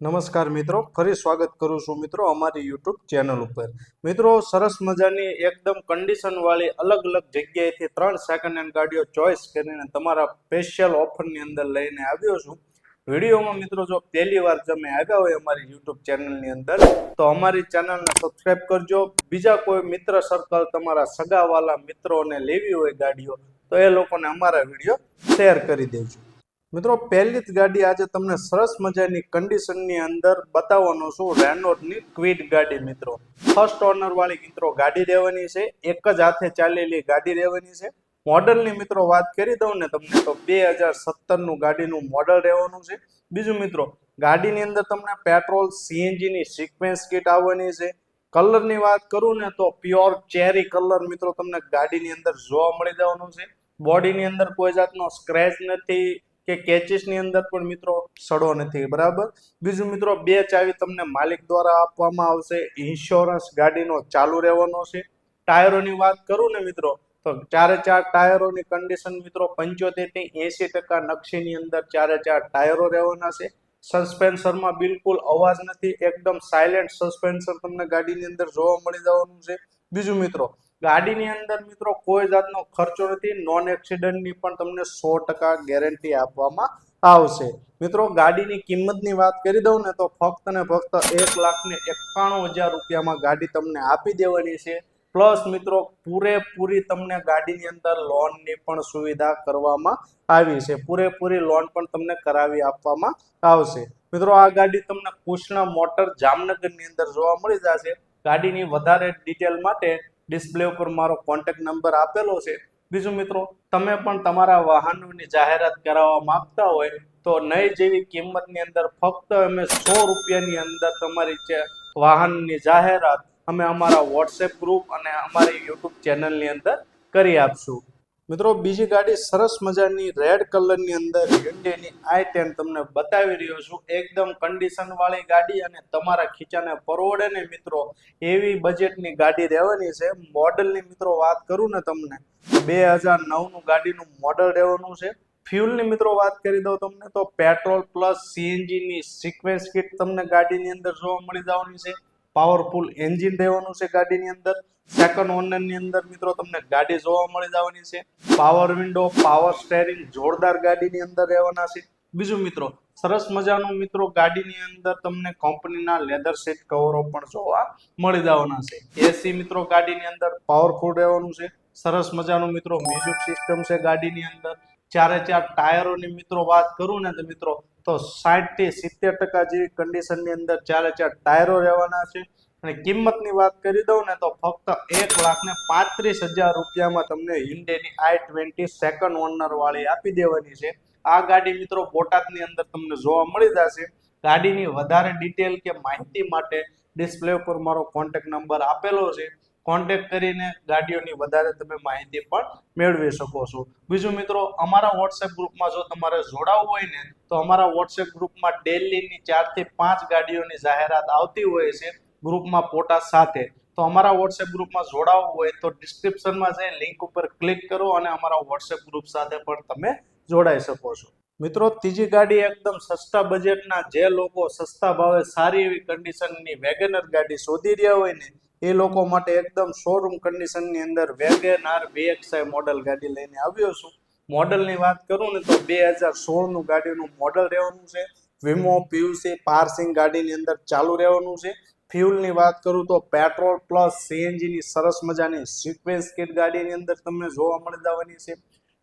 નમસ્કાર મિત્રો, ફરી સ્વાગત કરું છું મિત્રો અમારી યુટ્યુબ ચેનલ ઉપર. મિત્રો, સરસ મજાની એકદમ કન્ડિશન વાળી અલગ અલગ જગ્યાએથી ત્રણ સેકન્ડ હેન્ડ ગાડીઓ ચોઈસ કરીને તમારા સ્પેશિયલ ઓફરની અંદર લઈને આવ્યો છું. વિડીયોમાં મિત્રો, જો પહેલી વાર તમે આવ્યા હોય અમારી યુટ્યુબ ચેનલની અંદર, તો અમારી ચેનલને સબસ્ક્રાઈબ કરજો. બીજા કોઈ મિત્ર સર્કલ તમારા સગાવાલા મિત્રોને લેવી હોય ગાડીઓ, તો એ લોકોને અમારા વીડિયો શેર કરી દેજો. મિત્રો, પહેલી જ ગાડી આજે તમને સરસ મજાની કન્ડિશનની અંદર બતાવવાનો છું. રેનોટની ક્વિડ ગાડી, મિત્રો. ફર્સ્ટ ઓનર વાળી મિત્રો, ગાડી રહેવાની છે. એક જ હાથે ચાલેલી ગાડી રહેવાની છે. મોડલની મિત્રો, વાત કરી દઉં ને તમને તો બે હજાર સત્તરનું ગાડીનું મોડલ રહેવાનું છે. બીજું મિત્રો, ગાડીની અંદર તમને પેટ્રોલ સીએનજીની સિક્વેન્સ કિટ આવવાની છે. કલરની વાત કરું ને તો પ્યોર ચેરી કલર મિત્રો, તમને ગાડીની અંદર જોવા મળી જવાનું છે. બોડીની અંદર કોઈ જાતનો સ્ક્રેચ નથી કે કેચીસની અંદર પણ મિત્રો સડો નથી, બરાબર? બીજું મિત્રો, બે ચાવી તમને માલિક દ્વારા આપવામાં આવશે. ઇન્સ્યોરન્સ ગાડીનો ચાલુ રહેવાનો છે. ટાયરોની વાત કરું ને મિત્રો, તો ચારે ચાર ટાયરોની કન્ડિશન મિત્રો પંચોતેરથી એસી ટકા નકશીની અંદર ચારે ચાર ટાયરો રહેવાના છે. સસ્પેન્સરમાં બિલકુલ અવાજ નથી, એકદમ સાયલેન્ટ સસ્પેન્સર તમને ગાડીની અંદર જોવા મળી જવાનું છે. બીજું મિત્રો ગાડીની અંદર મિત્રો કોઈ જાતનો ખર્ચો નથી નોન એક્સિડન્ટની પણ તમને સો ટકા ગેરંટી આપવામાં આવશે. મિત્રો, ગાડીની કિંમતની વાત કરી દઉં ને તો ફક્ત ને ફક્ત એક લાખ ને એકાણું હજાર રૂપિયામાં ગાડી તમને આપી દેવાની છે. પ્લસ મિત્રો, પૂરેપૂરી તમને ગાડીની અંદર લોનની પણ સુવિધા કરવામાં આવી છે. પૂરેપૂરી લોન પણ તમને કરાવી આપવામાં આવશે. મિત્રો, આ ગાડી તમને કૃષ્ણ મોટર જામનગરની અંદર જોવા મળી જશે. ગાડીની વધારે ડિટેલ માટે ડિસ્પ્લે ઉપર મારો કોન્ટેક્ટ નંબર આપેલો છે. બીજું મિત્રો, તમે પણ તમારા વાહનોની જાહેરાત કરાવવા માંગતા હોય તો નહીં જેવી કિંમતની અંદર ફક્ત અમે સો રૂપિયાની અંદર તમારી વાહનની જાહેરાત અમે અમારા વોટ્સએપ ગ્રુપ અને અમારી યુટ્યુબ ચેનલની અંદર કરી આપશું. મિત્રો, બીજી ગાડી સરસ મજાની રેડ કલરની અંદર hyundaiની આઈ ટેન તમને બતાવી રહ્યો છું. એકદમ કન્ડિશન વાળી ગાડી અને તમારા ખીચાને પરવડે ને મિત્રો એવી બજેટની ગાડી રહેવાની છે. મોડલની મિત્રો વાત કરું ને તમને, બે હજાર નવનું ગાડીનું મોડલ રહેવાનું છે. ફ્યુલની મિત્રો વાત કરી દઉં તમને તો પેટ્રોલ પ્લસ સીએનજીની સિક્વેન્સ કિટ તમને ગાડીની અંદર જોવા મળી જવાની છે. પાવરફુલ એન્જિન રહેવાનું છે ગાડીની અંદર. સેકન્ડ ઓનરની અંદર મિત્રો તમને ગાડી જોવા મળી જવાની છે. પાવર વિન્ડો પાવર સ્ટેરિંગ જોરદાર ગાડીની અંદર રહેવાના છે. બીજું મિત્રો, સરસ મજાનું મિત્રો ગાડીની અંદર તમને કંપનીના લેધર સીટ કવરો પણ જોવા મળી જવાના છે. એસી મિત્રો ગાડીની અંદર પાવરફુલ રહેવાનું છે. સરસ મજાનું મિત્રો મ્યુઝિક સિસ્ટમ છે ગાડીની અંદર. ચારે ચાર ટાયરોની મિત્રો વાત કરું ને તો મિત્રો તો સાઠથી સિત્તેર ટકા જેવી કન્ડિશનની અંદર ચારે ચાર ટાયરો રહેવાના છે. અને કિંમતની વાત કરી દઉં ને તો ફક્ત એક લાખ ને પાંત્રીસ હજાર રૂપિયામાં તમને હિન્ડેની આઈ ટ્વેન્ટી સેકન્ડ ઓનર વાળી આપી દેવાની છે. આ ગાડી મિત્રો બોટાદની અંદર તમને જોવા મળી જશે. ગાડીની વધારે ડિટેલ કે માહિતી માટે ડિસ્પ્લે ઉપર મારો કોન્ટેક્ટ નંબર આપેલો છે. કોન્ટેક્ટ કરીને ગાડીઓની વધારે તમે માહિતી પણ મેળવી શકો છો. બીજું મિત્રો, અમારા વોટ્સએપ ગ્રુપમાં જો તમારે જોડાવવું હોય ને, તો અમારા વોટ્સએપ ગ્રુપમાં ડેલીની ચારથી પાંચ ગાડીઓની જાહેરાત આવતી હોય છે ગ્રુપમાં ફોટા સાથે. તો અમારા વોટ્સએપ ગ્રુપમાં જોડાવવું હોય તો ડિસ્ક્રિપ્શનમાં જઈ લિંક ઉપર ક્લિક કરો અને અમારા વોટ્સએપ ગ્રુપ સાથે પણ તમે જોડાઈ શકો છો. મિત્રો, ત્રીજી ગાડી એકદમ સસ્તા બજેટના જે લોકો સસ્તા ભાવે સારી એવી કન્ડિશનની વેગનર ગાડી શોધી રહ્યા હોય ને એ લોકો માટે એકદમ શોરૂમ કન્ડિશનની અંદર વેગેનાર વીએક્સઆઈ મોડલ ગાડી લઈને આવ્યો છું. મોડલની વાત કરું ને તો બે હજાર સોળનું ગાડીનું મોડલ રહેવાનું છે. વિમો પીયુસી પાર્સિંગ ગાડીની અંદર ચાલુ રહેવાનું છે. ફ્યુલની વાત કરું તો પેટ્રોલ પ્લસ સીએનજીની સરસ મજાની સિક્વેન્સ કિટ ગાડીની અંદર તમને જોવા મળી જવાની છે.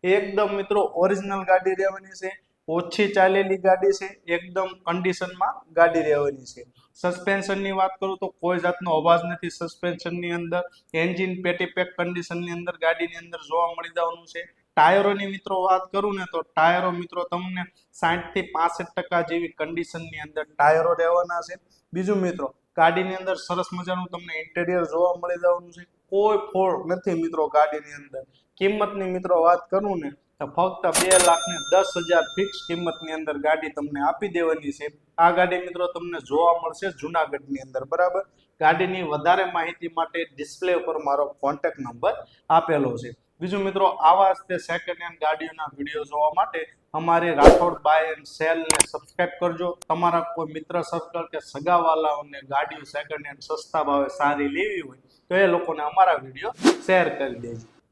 એકદમ મિત્રો ઓરિજિનલ ગાડી રહેવાની છે. ઓછી ચાલેલી ગાડી છે, એકદમ કન્ડિશનમાં ગાડી રહેવાની છે. સસ્પેન્શનની વાત કરું તો કોઈ જાતનો અવાજ નથી સસ્પેન્શનની અંદર. એન્જિન પેટી પેક કન્ડિશનની અંદર ગાડીની અંદર જોવા મળી જવાનું છે. ટાયરોની મિત્રો વાત કરું ને તો ટાયરો મિત્રો તમને સાઠથી પાસઠ ટકા જેવી કન્ડિશનની અંદર ટાયરો રહેવાના છે. બીજું મિત્રો, ગાડીની અંદર સરસ મજાનું તમને ઇન્ટેરિયર જોવા મળી જવાનું છે. કોઈ ફોળ નથી મિત્રો ગાડીની અંદર. કિંમતની મિત્રો વાત કરું ને તો ફક્ત બે લાખ ને દસ હજાર ફિક્સ કિંમતની અંદર ગાડી તમને આપી દેવાની છે. આ ગાડી મિત્રો તમને જોવા મળશે જુનાગઢની અંદર, બરાબર? ગાડીની વધારે માહિતી માટે ડિસ્પ્લે ઉપર મારો કોન્ટેક્ટ નંબર આપેલો છે. બીજું મિત્રો, આવા જ સેકન્ડ હેન્ડ ગાડીઓના વીડિયો જોવા માટે અમારી રાઠોડ બાય એન્ડ સેલને સબસ્ક્રાઇબ કરજો. તમારા કોઈ મિત્ર સર્કલ કે સગાવાલાઓને ગાડીઓ સેકન્ડ હેન્ડ સસ્તા ભાવે સારી લેવી હોય તો એ લોકોને અમારા વીડિયો શેર કરી દેજો.